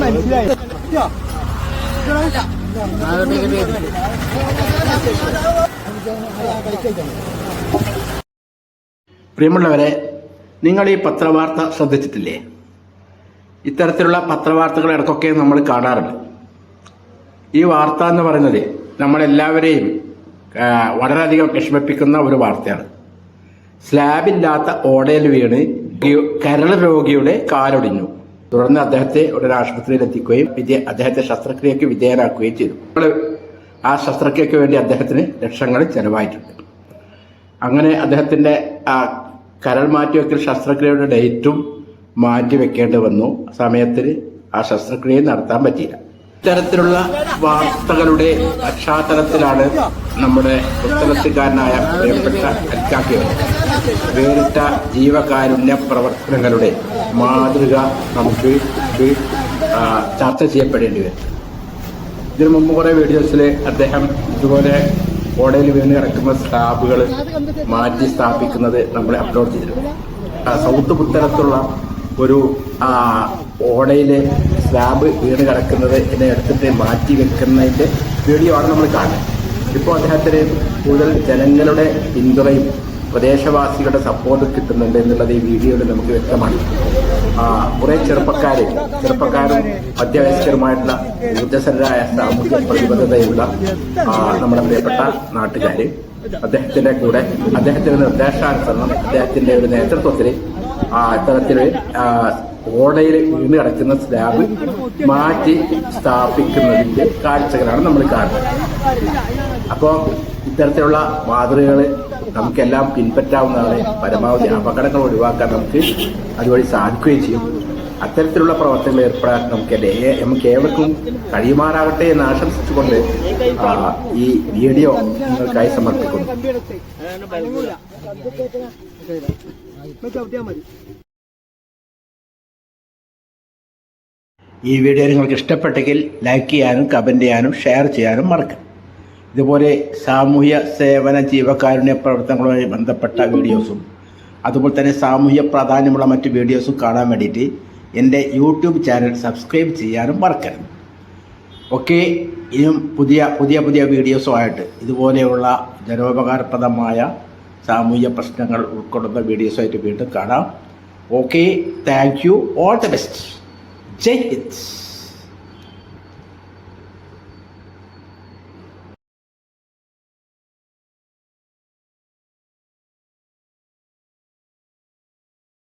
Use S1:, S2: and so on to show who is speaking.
S1: മനസ്സിലായി.
S2: പ്രിയമുള്ളവരെ നിങ്ങൾ ഈ പത്രവാർത്ത ശ്രദ്ധിച്ചിട്ടില്ലേ ഇത്തരത്തിലുള്ള പത്രവാർത്തകൾ ഇടക്കൊക്കെ നമ്മൾ കാണാറുണ്ട് ഈ വാർത്ത എന്ന് പറയുന്നത് നമ്മളെല്ലാവരെയും വളരെയധികം വിഷമിപ്പിക്കുന്ന ഒരു വാർത്തയാണ് സ്ലാബില്ലാത്ത ഓടയിൽ വീണ് കരൾ രോഗിയുടെ കാലൊടിഞ്ഞു. തുടർന്ന് അദ്ദേഹത്തെ ഉടനെ ആശുപത്രിയിൽ എത്തിക്കുകയും വിജയ അദ്ദേഹത്തെ ശസ്ത്രക്രിയക്ക് വിധേയനാക്കുകയും ചെയ്തു. ആ ശസ്ത്രക്രിയക്ക് വേണ്ടി അദ്ദേഹത്തിന് ലക്ഷങ്ങൾ ചെലവായിട്ടുണ്ട്. അങ്ങനെ അദ്ദേഹത്തിന്റെ ആ കരൾ മാറ്റിവെക്കൽ ശസ്ത്രക്രിയയുടെ ഡേറ്റും മാറ്റിവെക്കേണ്ടി വന്നു. സമയത്തിന് ആ ശസ്ത്രക്രിയ നടത്താൻ പറ്റിയില്ല. ഇത്തരത്തിലുള്ള വാർത്തകളുടെ പശ്ചാത്തലത്തിലാണ് നമ്മുടെ പുസ്തകത്തുകാരനായ പ്രിയപ്പെട്ട അൽക്കാക്കിയോ വേറിട്ട ജീവകാരുണ്യ പ്രവർത്തനങ്ങളുടെ മാതൃക നമുക്ക് ചർച്ച ചെയ്യപ്പെടേണ്ടി വരും. ഇതിനു മുമ്പ് കുറെ വീഡിയോസിൽ അദ്ദേഹം ഇതുപോലെ ഓടയിൽ വീണ് കിടക്കുന്ന സ്ലാബുകൾ മാറ്റി സ്ഥാപിക്കുന്നത് നമ്മൾ അപ്ലോഡ് ചെയ്തിരുന്നു. സൗത്ത് പുത്തനത്തുള്ള ഒരു ഓടയിലെ സ്ലാബ് വീണ് കിടക്കുന്നത് എന്നെ എടുത്തിട്ട് മാറ്റി വെക്കുന്നതിന്റെ വീഡിയോ ആണ് നമ്മൾ കാണുന്നത്. ഇപ്പോൾ അദ്ദേഹത്തിന് കൂടുതൽ ജനങ്ങളുടെ പിന്തുണയും പ്രദേശവാസികളുടെ സപ്പോർട്ട് കിട്ടുന്നുണ്ട് എന്നുള്ളത് ഈ വീഡിയോയിൽ നമുക്ക് വ്യക്തമാണ്. കുറെ ചെറുപ്പക്കാർ ചെറുപ്പക്കാരും മധ്യവയസ്കരുമായിട്ടുള്ള ഊർജസ്വലരായ സാമൂഹ്യ പ്രതിബദ്ധതയുള്ള നമ്മുടെ പ്രിയപ്പെട്ട നാട്ടുകാർ അദ്ദേഹത്തിന്റെ കൂടെ അദ്ദേഹത്തിന്റെ നിർദ്ദേശാനുസരണം അദ്ദേഹത്തിന്റെ ഒരു നേതൃത്വത്തിൽ ആ ഇത്തരത്തിൽ ഓടയിൽ വീണ് കിടക്കുന്ന സ്ലാബ് മാറ്റി സ്ഥാപിക്കുന്നതിന്റെ കാഴ്ചകളാണ് നമ്മൾ കാണുന്നത് അപ്പോൾ ഇത്തരത്തിലുള്ള മാതൃകകൾ നമുക്കെല്ലാം പിൻപറ്റാവുന്നതാണ് പരമാവധി അപകടങ്ങൾ ഒഴിവാക്കാൻ നമുക്ക് അതുവഴി സാധിക്കുകയും ചെയ്യും അത്തരത്തിലുള്ള പ്രവർത്തനങ്ങൾ ഏർപ്പെടാൻ നമുക്ക് നമുക്ക് ഏവർക്കും കഴിയുമാറാകട്ടെ എന്ന് ആശംസിച്ചുകൊണ്ട് ഈ വീഡിയോ നിങ്ങൾക്കായി സമർപ്പിക്കുന്നു.
S1: മതി.
S2: ഈ വീഡിയോ നിങ്ങൾക്ക് ഇഷ്ടപ്പെട്ടെങ്കിൽ ലൈക്ക് ചെയ്യാനും കമന്റ് ചെയ്യാനും ഷെയർ ചെയ്യാനും മറക്കും ഇതുപോലെ സാമൂഹ്യ സേവന ജീവകാരുണ്യ പ്രവർത്തനങ്ങളുമായി ബന്ധപ്പെട്ട വീഡിയോസും അതുപോലെ തന്നെ സാമൂഹ്യ പ്രാധാന്യമുള്ള മറ്റ് വീഡിയോസും കാണാൻ വേണ്ടിയിട്ട് എന്റെ യൂട്യൂബ് ചാനൽ സബ്സ്ക്രൈബ് ചെയ്യാനും മറക്കരുത്. ഓക്കെ ഇനിയും പുതിയ പുതിയ പുതിയ വീഡിയോസുമായിട്ട് ഇതുപോലെയുള്ള ജനോപകാരപ്രദമായ സാമൂഹ്യ പ്രശ്നങ്ങൾ ഉൾക്കൊള്ളുന്ന വീഡിയോസായിട്ട് വീണ്ടും കാണാം. Okay thank you all the best Jai Hind